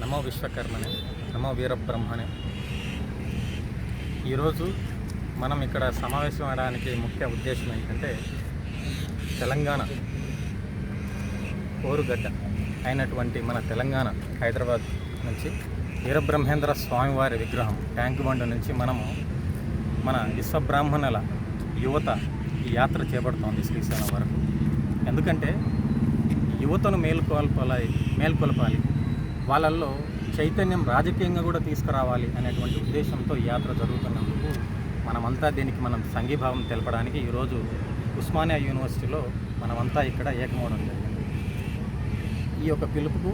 నమో విశ్వకర్మని నమో వీరబ్రహ్మని. ఈరోజు మనం ఇక్కడ సమావేశం అవడానికి ముఖ్య ఉద్దేశం ఏంటంటే తెలంగాణ కోరుగడ్డ అయినటువంటి మన తెలంగాణ హైదరాబాద్ నుంచి వీరబ్రహ్మేంద్ర స్వామివారి విగ్రహం ట్యాంక్ బండ్ నుంచి మనము మన విశ్వబ్రాహ్మణుల యువత ఈ యాత్ర చేపడుతోంది శ్రీశైలం వరకు. ఎందుకంటే యువతను మేలుకొల్పాలి మేల్కొల్పాలి. వాళ్ళల్లో చైతన్యం రాజకీయంగా కూడా తీసుకురావాలి అనేటువంటి ఉద్దేశంతో ఈ యాత్ర జరుగుతున్నందుకు మనమంతా దీనికి మనం సంఘీభావం తెలపడానికి ఈరోజు ఉస్మానియా యూనివర్సిటీలో మనమంతా ఇక్కడ ఏకమవడం జరిగింది. ఈ యొక్క పిలుపుకు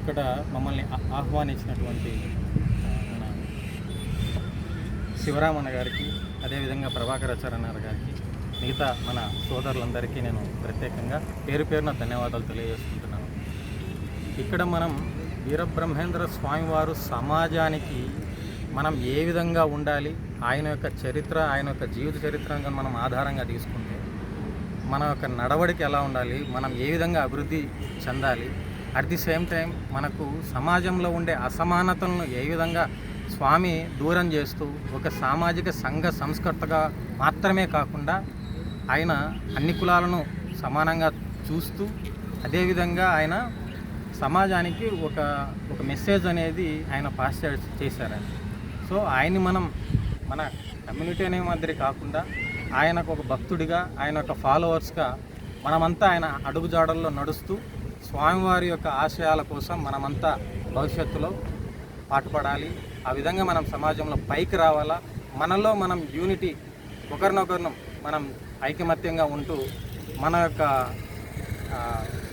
ఇక్కడ మమ్మల్ని ఆహ్వానించినటువంటి మన శివరామన్న గారికి అదేవిధంగా ప్రభాకరాచార్య గారికి మిగతా మన సోదరులందరికీ నేను ప్రత్యేకంగా పేరు పేరున ధన్యవాదాలు తెలియజేసుకుంటున్నాను. ఇక్కడ మనం వీరబ్రహ్మేంద్ర స్వామివారు సమాజానికి మనం ఏ విధంగా ఉండాలి ఆయన యొక్క చరిత్ర ఆయన యొక్క జీవిత చరిత్రను మనం ఆధారంగా తీసుకుంటే మన యొక్క నడవడికి ఎలా ఉండాలి మనం ఏ విధంగా అభివృద్ధి చెందాలి. అట్ ది సేమ్ టైం మనకు సమాజంలో ఉండే అసమానతలను ఏ విధంగా స్వామి దూరం చేస్తూ ఒక సామాజిక సంఘ సంస్కర్తగా మాత్రమే కాకుండా ఆయన అన్ని కులాలను సమానంగా చూస్తూ అదేవిధంగా ఆయన సమాజానికి ఒక ఒక మెసేజ్ అనేది ఆయన పాస్ చే- చేశారండి. సో ఆయన్ని మనం మన కమ్యూనిటీ అనే మాదిరి కాకుండా ఆయనకు ఒక భక్తుడిగా ఆయన యొక్క ఫాలోవర్స్గా మనమంతా ఆయన అడుగుజాడల్లో నడుస్తూ స్వామివారి యొక్క ఆశయాల కోసం మనమంతా భవిష్యత్తులో పాటుపడాలి. ఆ విధంగా మనం సమాజంలో పైకి రావాలా? మనలో మనం యూనిటీ ఒకరినొకరిని మనం ఐకమత్యంగా ఉంటూ మన యొక్క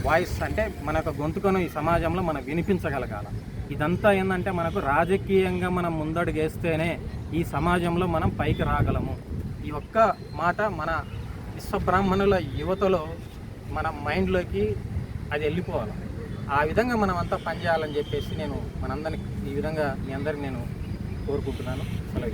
వాయిస్ అంటే మన యొక్క గొంతుకను ఈ సమాజంలో మనం వినిపించగలగాల. ఇదంతా ఏంటంటే మనకు రాజకీయంగా మనం ముందడుగేస్తేనే ఈ సమాజంలో మనం పైకి రాగలము. ఈ ఒక్క మాట మన విశ్వబ్రాహ్మణుల యువతలో మన మైండ్లోకి అది వెళ్ళిపోవాలి. ఆ విధంగా మనం అంతా పనిచేయాలని చెప్పేసి నేను మనందరికి ఈ విధంగా మీ అందరికీ నేను కోరుకుంటున్నాను. సెలవు